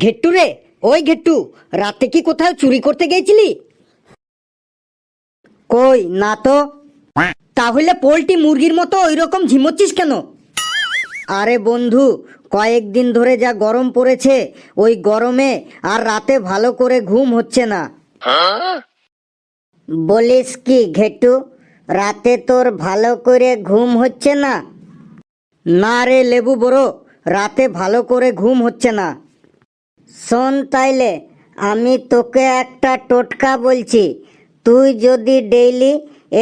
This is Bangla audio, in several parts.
ঘেট্টু রে, ওই ঘেট্টু, রাতে কি কোথাও চুরি করতে গেছিলি? কই, না তো। তাহলে পোলট্রি মুরগির মতো ওই রকম ঝিমোচ্ছিস কেন? আরে বন্ধু, কয়েকদিন ধরে যা গরম পড়েছে, ওই গরমে আর রাতে ভালো করে ঘুম হচ্ছে না। বলিস কি ঘেটু রাতে তোর ভালো করে ঘুম হচ্ছে না? না রে লেবু বড়, রাতে ভালো করে ঘুম হচ্ছে না। শোন তাইলে আমি তোকে একটা টোটকা বলছি। তুই যদি ডেইলি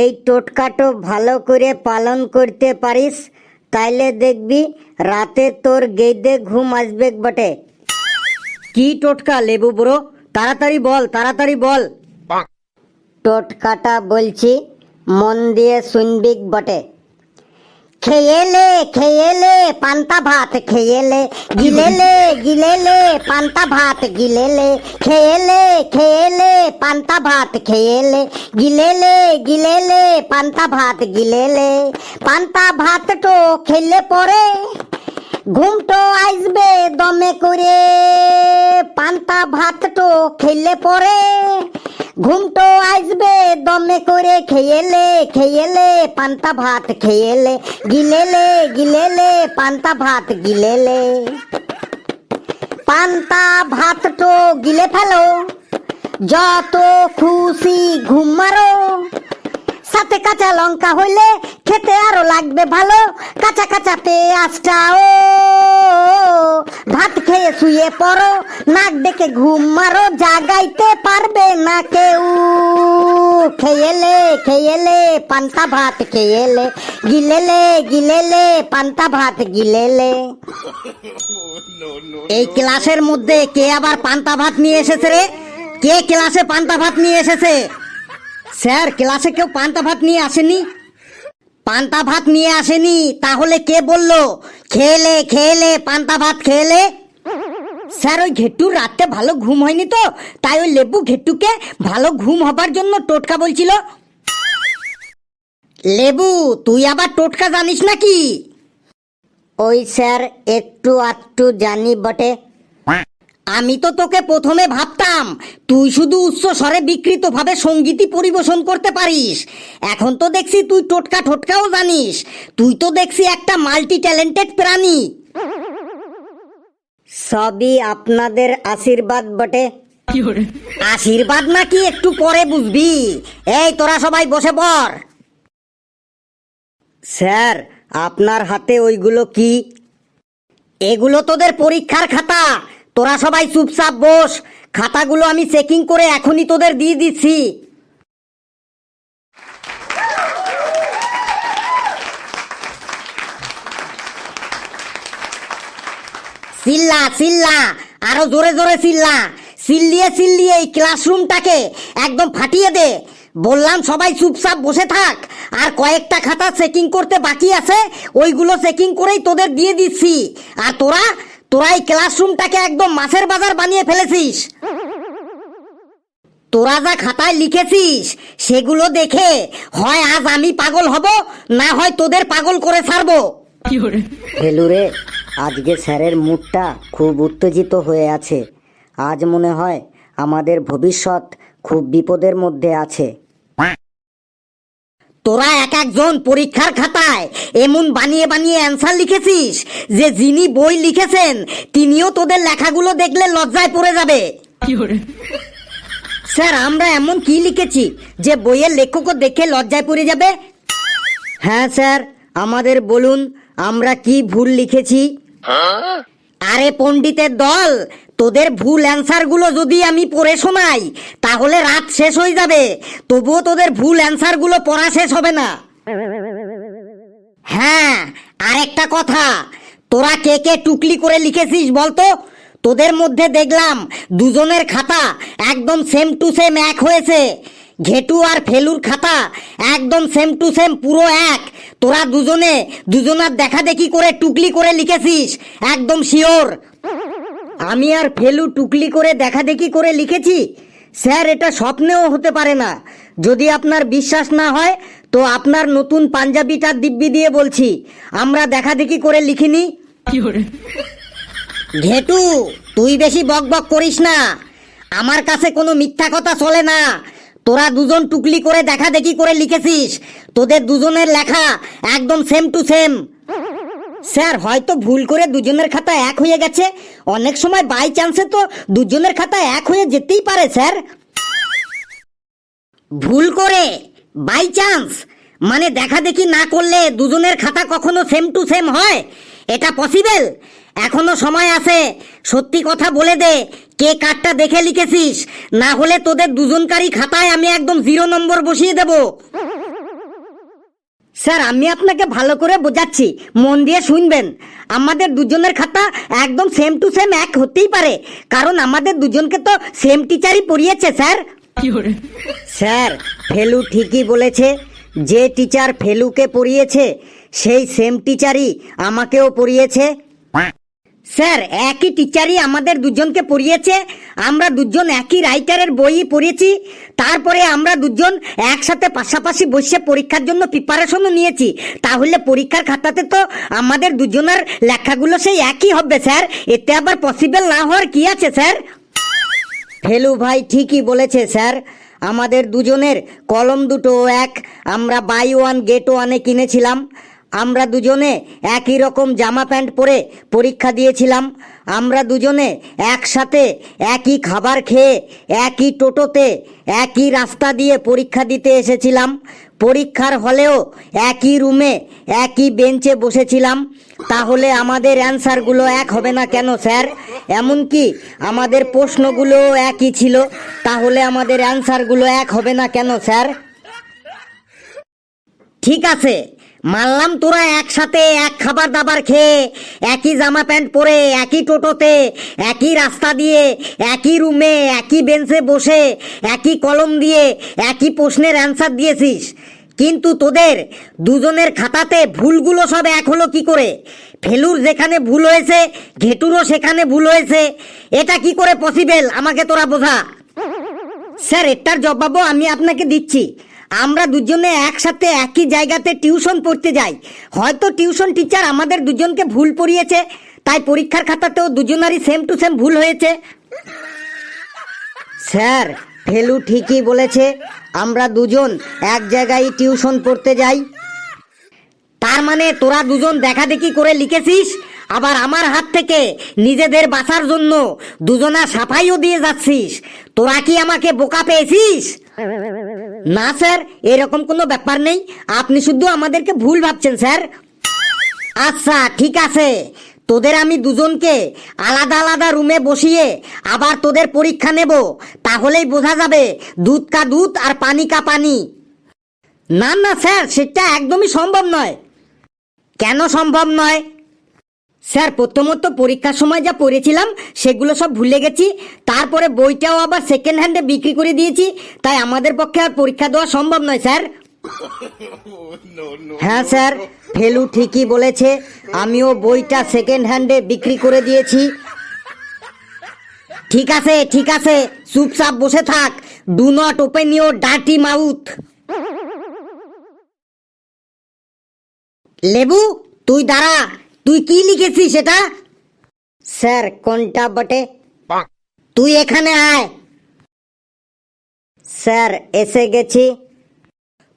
এই টোটকাটো ভালো করে পালন করতে পারিস তাইলে দেখবি রাতে তোর গেদে ঘুম আসবে বটে। কি টোটকা লেবু বড়ো? তাড়াতাড়ি বল তাড়াতাড়ি বল। টোটকাটা বলছি মন দিয়ে শুনবি বটে। খেয়েলে খেয়েলে পান্তা ভাত, খেয়েলে, গিলেলে গিলেলে পান্তা ভাত, গিলেলে, খেয়েলে খেয়েলে পান্তা ভাত, খেয়েলে, গিলেলে গিলেলে পান্তা ভাত, গিলেলে পান্তা ভাতটো খেলে পরে ঘুমটো আসবে দমে করে, পান্তা ভাতটো খেলে পরে ঘুমটো আসবে, দমে করে খেয়েলে খেয়েলে, পান্তা ভাত খেয়েলে, গিলেলে গিলেলে, পান্তা ভাত গিলেলে। পান্তা ভাতটো গিলে ফেলো, যত খুশি ঘুম মারো সাথে কাঁচা লঙ্কা হইলে খেতে আরও লাগবে ভালো। কাঁচা কাঁচা পেঁয়াজটা ও ভাত খেয়ে শুয়ে পড়ো। নাক ডেকে ঘুম মারো, জাগাইতে পারবে না কেউ। খেয়েলে খেয়েলে পান্তা ভাত, খেয়েলে, গিলেলে গিলেলে পান্তা ভাত, গিলেলে। এই ক্লাসের মধ্যে কে আবার পান্তা ভাত নিয়ে এসেছে রে? কে ক্লাসে পান্তা ভাত নিয়ে এসেছে? স্যার, ক্লাসে কেউ পান্তা ভাত নিয়ে আসেনি? পান্তা ভাত নিয়ে আসেনি, তাহলে কে বলল? খেলে খেলে, পান্তা ভাত খেলে? স্যার, ওই ঘেট্টুর রাতে ভালো ঘুম হয়নি তো, তাই ওই লেবু ঘেট্টুকে ভালো ঘুম হবার জন্য টোটকা বলছিল। লেবু, তুই আবার টোটকা জানিস নাকি? ওই স্যার, একটু আধটু জানি বটে। আমি তো তোকে প্রথমে ভাবতাম তুই শুধু উচ্চ স্বরে বিকৃত ভাবে সঙ্গীতই পরিবেশন করতে পারিস। এখন তো দেখছি তুই টোটকা টোটকাও জানিস। তুই তো দেখছি একটা মাল্টি ট্যালেন্টেড প্রাণী। সবই আপনাদের আশীর্বাদ বটে। আশীর্বাদ নাকি একটু পরে বুঝবি। এই তোরা সবাই বসে পড়। স্যার আপনার হাতে ওইগুলো কি? এগুলো তোদের পরীক্ষার খাতা। তোরা সবাই চুপচাপ বস, খাতাগুলো আমি চেকিং করে এখনই তোদের দিয়ে দিচ্ছি। চিল্লা চিল্লা আরও জোরে জোরে চিল্লা চিল্লিয়ে চিল্লিয়ে এই ক্লাসরুমটাকে একদম ফাটিয়ে দে। বললাম সবাই চুপচাপ বসে থাক, আর কয়েকটা খাতা চেকিং করতে বাকি আছে, ওইগুলো চেকিং করেই তোদের দিয়ে দিচ্ছি। আর তোরা তোরা এই ক্লাসরুমটাকে একদম মাছের বাজার বানিয়ে ফেলেছিস। তোরা যা খাতায় লিখেছিস, সেগুলো দেখে হয় আজ আমি পাগল হব, না হয় তোদের পাগল করে ছাড়বো। ফেলুরে আজকে স্যারের মুডটা খুব উত্তেজিত হয়ে আছে। আজ মনে হয় আমাদের ভবিষ্যৎ খুব বিপদের মধ্যে আছে। তোরা এক একজন পরীক্ষার খাতায় এমন বানিয়ে বানিয়ে অ্যান্সার লিখেছিস যে যিনি বই লিখেছেন তিনিও তোদের লেখাগুলো দেখলে লজ্জায় পড়ে যাবে। স্যার আমরা এমন কি লিখেছি যে বইয়ের লেখকও দেখে লজ্জায় পড়ে যাবে? হ্যাঁ স্যার আমাদের বলুন আমরা কি ভুল লিখেছি? আরে পণ্ডিতের দল, তোদের ভুল অ্যান্সারগুলো যদি আমি পড়ে শোনাই, তাহলে রাত শেষ হয়ে যাবে। তবুও তোদের ভুল অ্যান্সারগুলো পড়া শেষ হবে না। হ্যাঁ আরেকটা কথা, তোরা কে কে টুকলি করে লিখেছিস বলতো? তোদের মধ্যে দেখলাম, দুজনের খাতা একদম সেম টু সেম এক হয়েছে। ঘেটু আর ফেলুর খাতা একদম সেম টু সেম পুরো এক। তোরা দুজনে দুজনার দেখা দেখি করে টুকলি করে লিখেছিস একদম শিওর। আমি আর ফেলু টুকলি করে দেখা দেখি করে লিখেছি? স্যার এটা স্বপ্নেও হতে পারে না। যদি আপনার বিশ্বাস না হয় তো আপনার নতুন পাঞ্জাবিটা দিব্যি দিয়ে বলছি। আমরা দেখা দেখি করে লিখিনি। ঘেটু তুই বেশি বক বক করিস না। আমার কাছে কোনো মিথ্যা কথা চলে না। তোরা দুজন টুকলি করে দেখা দেখি করে লিখেছিস। তোদের দুজনের লেখা একদম সেম টু সেম স্যার, হয়তো ভুল করে দুজনের খাতা এক হয়ে গেছে। অনেক সময় বাই চান্সে তো দুজনের খাতা এক হয়ে যেতেই পারে, স্যার। ভুল করে বাই চান্স মানে দেখা দেখি না করলে দুজনের খাতা কখনো সেম টু সেম হয়? এটা পসিবল এখনও সময় আছে। সত্যি কথা বলে দে কে কার্ডটা দেখে লিখেছিস? না হলে তোদের দুজনকারই খাতায় আমি একদম জিরো নম্বর বসিয়ে দেব। স্যার আমি আপনাকে ভালো করে বোঝাচ্ছি। মন দিয়ে শুনবেন। আমাদের দুজনের খাতা একদম সেম টু সেম এক হতেই পারে। কারণ আমাদের দুজনকে তো সেম টিচারই পড়িয়েছে স্যার। স্যার ফেলু ঠিকই বলেছে যে টিচার ফেলুকে পড়িয়েছে সেই সেম টিচারই আমাকেও পড়িয়েছে। স্যার, একই টিচারই আমাদের দুজনকে পড়িয়েছে। আমরা দুজন একই রাইটারের বই পড়েছি তারপরে আমরা দুজন একসাথে পাশাপাশি বসে পরীক্ষার জন্য প্রিপারেশনও নিয়েছি। তাহলে পরীক্ষার খাতাতে তো আমাদের দুজনের লেখাগুলো সেই একই হবে, স্যার। এতে আবার পসিবল না হওয়ার কি আছে, স্যার? ফেলু ভাই ঠিকই বলেছে, স্যার। আমাদের দুজনের কলম দুটো এক। আমরা বাই ওয়ান, গেট ওয়ানে কিনেছিলাম। আমরা দুজনে একই রকম জামা প্যান্ট পরে পরীক্ষা দিয়েছিলাম। আমরা দুজনে একসাথে একই খাবার খেয়ে, একই টোটোতে, একই রাস্তা দিয়ে পরীক্ষা দিতে এসেছিলাম। পরীক্ষার হলেও একই রুমে, একই বেঞ্চে বসেছিলাম। তাহলে আমাদের অ্যান্সারগুলো এক হবে না কেন, স্যার? এমনকি আমাদের প্রশ্নগুলো একই ছিল। তাহলে আমাদের অ্যান্সারগুলো এক হবে না কেন, স্যার? ঠিক আছে। মানলাম তোরা একসাথে, এক খাবার দাবার খেয়ে, একই জামা প্যান্ট পরে, একই টোটোতে, একই রাস্তা দিয়ে, একই রুমে, একই বেঞ্চে বসে, একই কলম দিয়ে, একই প্রশ্নের অ্যান্সার দিয়েছিস। কিন্তু তোদের দুজনের খাতাতে ভুলগুলো সব এক হলো কি করে? ফেলুর যেখানে ভুল হয়েছে, ঘেটুরও সেখানে ভুল হয়েছে। এটা কি করে পসিবেল আমাকে তোরা বোঝা। স্যার, এটার জবাবও আমি আপনাকে দিচ্ছি। আমরা দুজনে একসাথে একই জায়গাতে টিউশন পড়তে যাই। হয়তো টিউশন টিচার আমাদের দুজনকে ভুল পড়িয়েছে, তাই পরীক্ষার খাতাতেও দুজনারই সেম টু সেম ভুল হয়েছে। স্যার, ফেলু ঠিকই বলেছে, আমরা দুজন এক জায়গায় টিউশন পড়তে যাই। তার মানে তোরা দুজন দেখা দেখি করে লিখেছিস? আবার আমার হাত থেকে নিজেদের বাঁচার জন্য দুজনা সাফাইও দিয়ে যাচ্ছিস। তোরা কি আমাকে বোকা পেয়েছিস? না, স্যার, এরকম কোনো ব্যাপার নেই। আপনি শুধু আমাদেরকে ভুল ভাবছেন, স্যার। আচ্ছা ঠিক আছে। তোদের আমি দুজনকে আলাদা আলাদা রুমে বসিয়ে আবার তোদের পরীক্ষা নেব। তাহলেই বোঝা যাবে দুধ কা দুধ আর পানি কা পানি। না না, স্যার, সেটা একদমই সম্ভব নয়। কেন সম্ভব নয়? স্যার, প্রথমত পরীক্ষার সময় যা পড়েছিলাম, সেগুলো সব ভুলে গেছি। তারপরে বইটাও আবার সেকেন্ড হ্যান্ডে বিক্রি করে দিয়েছি। তাই আমাদের পক্ষে আর পরীক্ষা দেওয়া সম্ভব নয়, স্যার। হ্যাঁ স্যার, ফেলু ঠিকই বলেছে। আমিও বইটা সেকেন্ড হ্যান্ডে বিক্রি করে দিয়েছি। ঠিক আছে ঠিক আছে, চুপচাপ বসে থাক। Do not open your dirty mouth লেবু, তুই দাঁড়া। তুই কি লিখেছিস এটা স্যার কোনটা বটে? তুই এখানে আয়। স্যার এসে গেছি।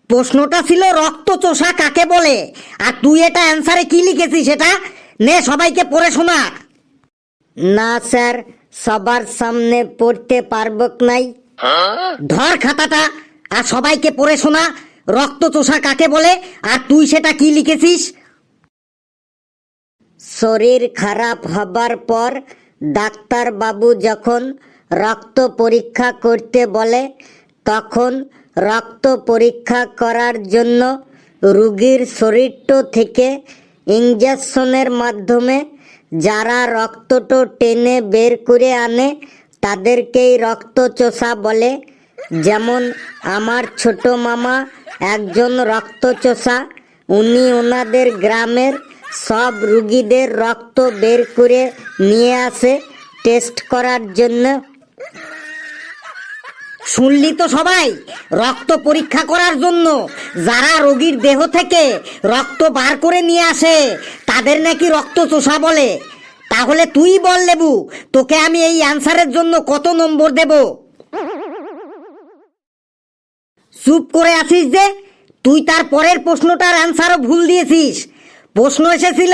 প্রশ্নটা ছিল রক্ত চোষা কাকে বলে? আর তুই এটা অ্যান্সারে কি লিখেছিস এটা নে সবাইকে পড়ে শোনা। না স্যার সবার সামনে পড়তে পারব নাই? ধর খাতাটা আর সবাইকে পড়ে শোনা। রক্ত চোষা কাকে বলে? আর তুই সেটা কি লিখেছিস? শরীর খারাপ হবার পর ডাক্তার বাবু যখন রক্ত পরীক্ষা করতে বলে, তখন রক্ত পরীক্ষা করার জন্য রুগীর শরীরটো থেকে ইঞ্জেকশনের মাধ্যমে যারা রক্তটো টেনে বের করে আনে, তাদেরকেই রক্তচোষা বলে। যেমন আমার ছোট মামা একজন রক্তচোষা, উনি ওনাদের গ্রামের সব রুগীদের রক্ত বের করে নিয়ে আসে টেস্ট করার জন্য। শুনলি তো সবাই, রক্ত পরীক্ষা করার জন্য। যারা রোগীর দেহ থেকে রক্ত বার করে নিয়ে আসে, তাদের নাকি রক্ত চোষা বলে। তাহলে তুই বল লেবু, তোকে আমি এই অ্যান্সারের জন্য কত নম্বর দেব? চুপ করে আসিস যে, তুই তার পরের প্রশ্নটার অ্যান্সারও ভুল দিয়েছিস। প্রশ্ন এসেছিল,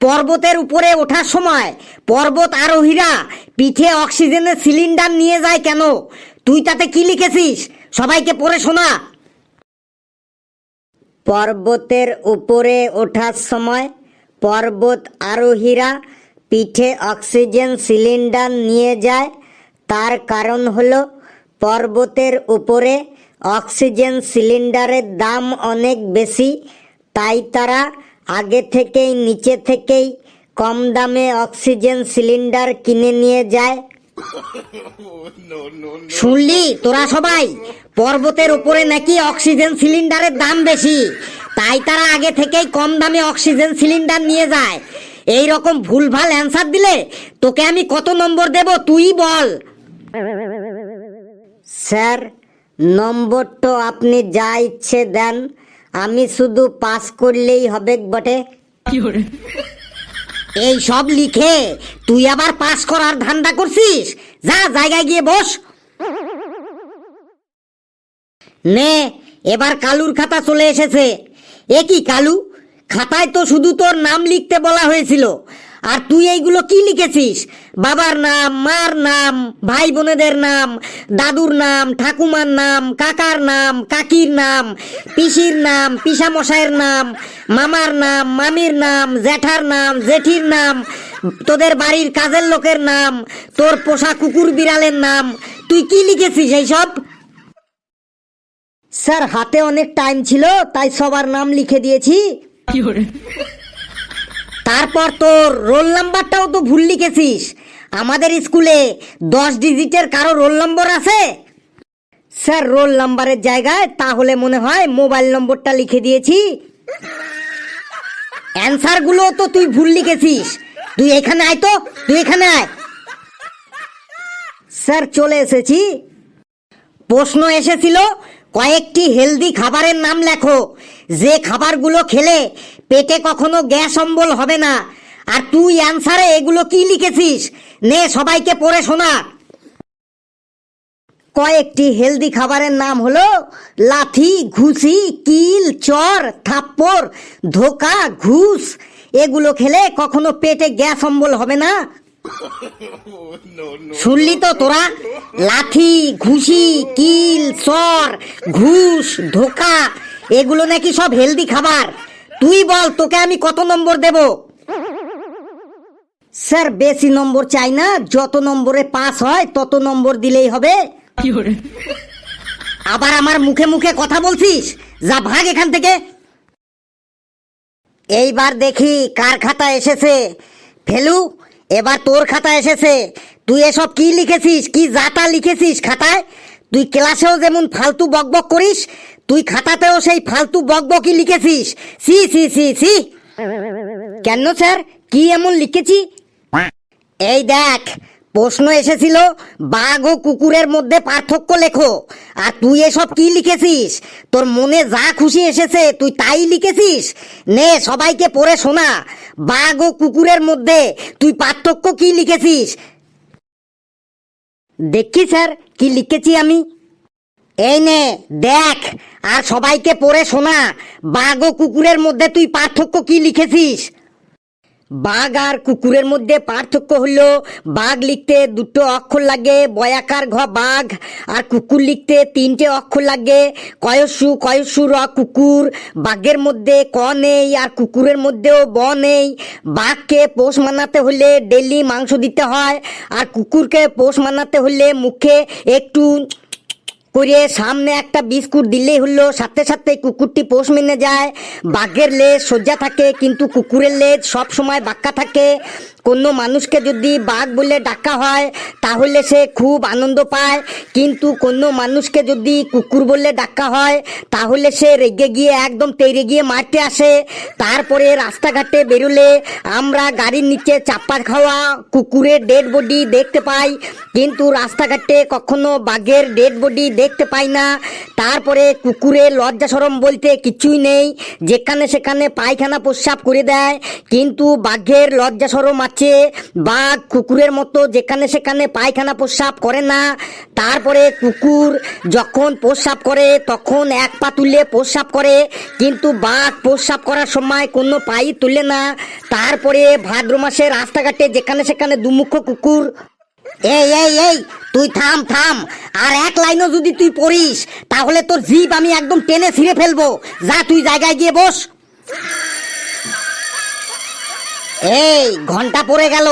পর্বতের উপরে ওঠার সময় পর্বত আরোহীরা পিঠে অক্সিজেনের সিলিন্ডার নিয়ে যায় কেন? তুই তাতে কি লিখেছিস? সবাইকে পড়ে শোনা। পর্বতের উপরে ওঠার সময় পর্বত আরোহীরা পিঠে অক্সিজেন সিলিন্ডার নিয়ে যায়। তার কারণ হলো, পর্বতের উপরে অক্সিজেন সিলিন্ডারের দাম অনেক বেশি, তাই তারা আগে থেকেই, নিচে থেকেই কম দামে অক্সিজেন সিলিন্ডার কিনে নিয়ে যায়। শুনলি? তোরা সবাই? পর্বতের উপরে নাকি অক্সিজেন সিলিন্ডারের দাম বেশি? তাই তারা আগে থেকেই কম দামে অক্সিজেন সিলিন্ডার নিয়ে যায়। এই রকম ভুলভাল অ্যান্সার দিলে তোকে আমি কত নম্বর দেব তুই বল। স্যার নম্বর তো আপনি যা ইচ্ছে দেন। আমি শুধু পাস করলেই হবে বটে। এই সব লিখে তুই আবার পাস করার ধান্দা করছিস? যা জায়গায় গিয়ে বস। নে এবার কালুর খাতা চলে এসেছে। এ কি কালু? খাতায় তো শুধু তোর নাম লিখতে বলা হয়েছিল। আর তুই এইগুলো কি লিখেছিস? বাবার নাম মার নাম ভাই বোনেদের নাম দাদুর নাম ঠাকুমার নাম কাকার নাম কাকির নাম পিসির নাম পিসামশাইয়ের নাম মামার নাম মামির নাম জ্যাঠার নাম জেঠির নাম তোদের বাড়ির কাজের লোকের নাম তোর পোষা কুকুর বিড়ালের নাম তুই কি লিখেছিস এইসব? স্যার হাতে অনেক টাইম ছিল তাই সবার নাম লিখে দিয়েছি। তারপর তোর রোল নাম্বারটাও তো ভুল লিখেছিস। আমাদের স্কুলে দশ ডিজিটের কারও রোল নম্বর আছে? স্যার, রোল নাম্বারের জায়গায় তাহলে মনে হয় মোবাইল নম্বরটা লিখে দিয়েছি। অ্যান্সারগুলো তো তুই ভুল লিখেছিস। তুই এখানে আয় তো, তুই এখানে আয়। স্যার, চলে এসেছি। প্রশ্ন এসেছিল, কয়েকটি হেলদি খাবারের নাম লেখো। যে খাবারগুলো খেলে পেটে কখনো গ্যাস অম্বল হবে না আর তুই অ্যান্সারে এগুলো কি লিখেছিস? নে, সবাইকে পড়ে শোনা। কয়েকটি হেলদি খাবারের নাম হলো লাথি, ঘুষি, কিল, চর, থাপ্পড়, ধোকা, ঘুষ। এগুলো খেলে কখনো পেটে গ্যাস অম্বল হবে না। শুনলি তো তোরা? লাথি, ঘুষি, কিল, চর, ঘুষ, ধোকা, এগুলো নাকি সব হেলদি খাবার। তুই বল, তোকে আমি কত নম্বর দেব? স্যার বেশি নম্বর চাই না যত নম্বরে পাস হয় তত নম্বর দিলেই হবে। আবার আমার মুখে মুখে কথা বলছিস? যা ভাগ এখান থেকে। এইবার দেখি কার খাতা এসেছে। ফেলু এবার তোর খাতা এসেছে। তুই এসব কি লিখেছিস? কি যাতা লিখেছিস খাতায়? তুই ক্লাসেও যেমন ফালতু বকবক করিস তুই খাতাতেও সেই ফালতু বকবকই লিখেছিস। সি সি সি সি কেন স্যার? কি এমন লিখেছি? এই দেখ, প্রশ্ন এসেছিল, বাঘ ও কুকুরের মধ্যে পার্থক্য লেখো। আর তুই এসব কি লিখেছিস? তোর মনে যা খুশি এসেছে, তুই তাই লিখেছিস? নে, সবাইকে পড়ে শোনা। বাঘ ও কুকুরের মধ্যে তুই পার্থক্য কি লিখেছিস? দেখি স্যার, কি লিখেছি আমি? এই নে, দেখ, আর সবাইকে পড়ে শোনা। বাঘ ও কুকুরের মধ্যে তুই পার্থক্য কি লিখেছিস? বাঘ আর কুকুরের মধ্যে পার্থক্য হলো, বাঘ লিখতে দুটো অক্ষর লাগে, বয়াকার ঘ বাঘ, আর কুকুর লিখতে তিনটে অক্ষর লাগে, কয়সু কয়সু র কুকুর, বাঘের মধ্যে ক নেই আর কুকুরের মধ্যেও ব নেই। বাঘকে পোষ মানাতে হলে ডেলি মাংস দিতে হয়, আর কুকুরকে পোষ মানাতে হলে মুখে একটু করে সামনে একটা বিস্কুট দিলেই হলো, সাথে সাথে কুকুরটি পোষ মেনে যায়। বাঘের লেজ সজ্জা থাকে, কিন্তু কুকুরের লেজ সব সময় বাক্কা থাকে। কোনো মানুষকে যদি বাঘ বলে ডাকা হয়, তাহলে সে খুব আনন্দ পায়। কিন্তু কোনো মানুষকে যদি কুকুর বলে ডাকা হয়, তাহলে সে রেগে গিয়ে একদম তেড়ে গিয়ে মারতে আসে। তারপরে রাস্তাঘাটে বেরোলে আমরা গাড়ির নিচে চাপা খাওয়া কুকুরের ডেড বডি দেখতে পাই। কিন্তু রাস্তাঘাটে কখনো বাঘের ডেড বডি দেখতে পাই না। তারপরে কুকুরের লজ্জা সরম বলতে কিছুই নেই। যেখানে সেখানে পায়খানা প্রস্রাব করে দেয়। কিন্তু বাঘের লজ্জা সরম আছে বাঘ কুকুরের মতো যেখানে সেখানে পায়খানা প্রস্রাব করে না, তারপরে কুকুর যখন প্রস্রাব করে, তখন এক পা তুলে প্রস্রাব করে, কিন্তু বাঘ প্রস্রাব করার সময় কোনো পাই তুলে না। তারপরে ভাদ্র মাসে রাস্তাঘাটে যেখানে সেখানে দুমুখ কুকুর। এই এই এই, তুই থাম থাম, আর এক লাইনও যদি তুই পড়িস, তাহলে তোর জিপ আমি একদম টেনে ছিঁড়ে ফেলব। যা, তুই জায়গায় গিয়ে বস। এই, ঘণ্টা পড়ে গেল।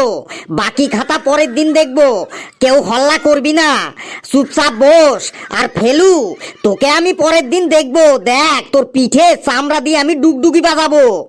বাকি খাতা পরের দিন দেখব। কেউ হল্লা করবি না। চুপচাপ বস। আর ফেলু, তোকে আমি পরের দিন দেখব। দেখ, তোর পিঠে চামড়া দিয়ে আমি ডুগডুগি বাজাবো।